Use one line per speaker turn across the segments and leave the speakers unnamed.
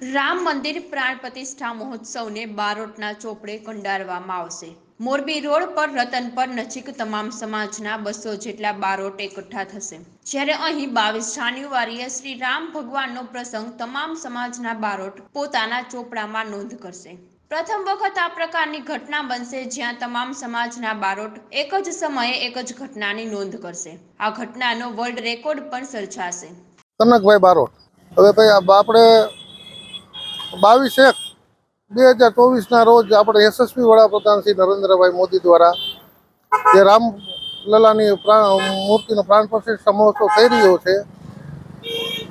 રામ મંદિર પ્રાણ પ્રતિષ્ઠા મહોત્સવને બારોટના ચોપડે કંડારવામાં આવશે. મોરબી રોડ પર રતનપર નજીક તમામ સમાજના બસો જેટલા બારોટ એકઠા થશે. જ્યારે અહીં બાવીસ જાન્યુઆરીએ શ્રી રામ ભગવાનનો પ્રસંગ તમામ સમાજના બારોટ પોતાના ચોપડામાં નોંધ કરશે. પ્રથમ વખત આ પ્રકારની ઘટના બનશે જ્યાં તમામ સમાજના બારોટ એક જ સમયે એક જ ઘટનાની નોંધ કરશે. આ ઘટનાનો વર્લ્ડ રેકોર્ડ પણ સર્જાશે.
કનકભાઈ બારોટ. હવે ભાઈ આપણે બાવીસ એક બે હજાર ચોવીસના રોજ આપણે યશસ્વી વડાપ્રધાન શ્રી નરેન્દ્રભાઈ મોદી દ્વારા જે રામલલાની મૂર્તિનો પ્રાણ પ્રતિષ્ઠા મહોત્સવ થઈ રહ્યો છે,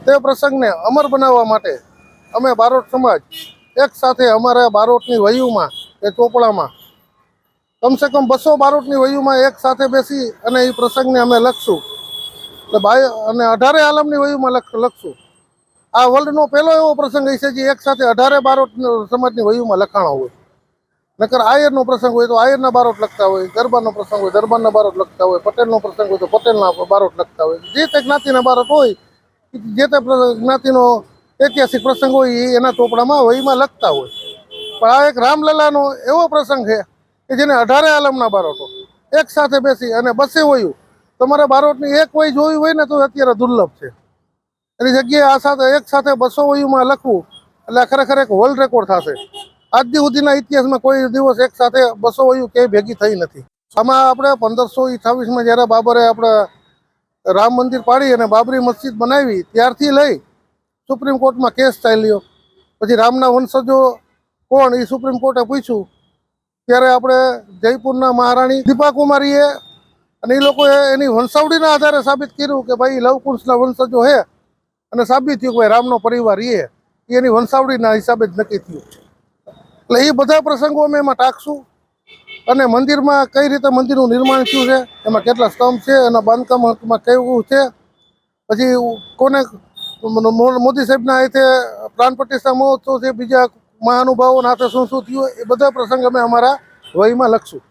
તે પ્રસંગને અમર બનાવવા માટે અમે બારોટ સમાજ એક સાથે અમારા બારોટની વયુમાં એ ચોપડામાં કમસે કમ બસો બારોટની વયુમાં એક સાથે બેસી અને એ પ્રસંગને અમે લખશું. એટલે બાય અને અઢારે આલમની વયુમાં લખ, લખશું. આ વર્લ્ડનો પહેલો એવો પ્રસંગ હશે જે એક સાથે અઢારે બારોટ સમાજની વયુમાં લખાણો હોય. નકર આયરનો પ્રસંગ હોય તો આયરના બારોટ લખતા હોય દરબારનો પ્રસંગ હોય દરબારના બારોટ લખતા હોય, પટેલનો પ્રસંગ હોય તો પટેલના બારોટ લખતા હોય. જે તે જ્ઞાતિના બારોટ હોય, જે તે જ્ઞાતિનો ઐતિહાસિક પ્રસંગ હોય, એ એના ચોપડામાં વહીમાં લખતા હોય. પણ આ એક રામલલાનો એવો પ્રસંગ છે કે જેને અઢારે આલમના બારોટો એક સાથે બેસી અને બસે વયું. તમારે બારોટની એક વય જોવી હોય ને તો અત્યારે દુર્લભ છે. એની જગ્યાએ આ સાથે એક સાથે બસો વયુમાં લખવું, એટલે ખરેખર એક વર્લ્ડ રેકોર્ડ થશે. આજ સુધીના ઇતિહાસમાં કોઈ દિવસ એક સાથે બસો વયુ ક્યાંય ભેગી થઈ નથી. આમાં આપણે પંદરસો અઠાવીસમાં જ્યારે બાબરે આપણે રામ મંદિર પાડી અને બાબરી મસ્જિદ બનાવી, ત્યારથી લઈ સુપ્રીમ કોર્ટમાં કેસ ચાલ્યો. પછી રામના વંશજો કોણ એ સુપ્રીમ કોર્ટે પૂછ્યું. ત્યારે આપણે જયપુરના મહારાણી દીપાકુમારીએ અને એ લોકોએ એની વંશાવળીના આધારે સાબિત કર્યું કે ભાઈ લવકુંશના વંશજો છે. અને સાબિત થયું કે રામનો પરિવાર એ, એની વંશાવળીના હિસાબે જ નક્કી થયું. એટલે એ બધા પ્રસંગો અમે એમાં ટાંકશું. અને મંદિરમાં કઈ રીતે મંદિરનું નિર્માણ થયું છે, એમાં કેટલા સ્તંભ છે, એના બાંધકામમાં કેવું છે, પછી કોને મોદી સાહેબના હાથે પ્રાણ પ્રતિષ્ઠા મહોત્સવ છે, બીજા મહાનુભાવોના હાથે શું શું થયું એ બધા પ્રસંગ અમે અમારા વહીમાં લખશું.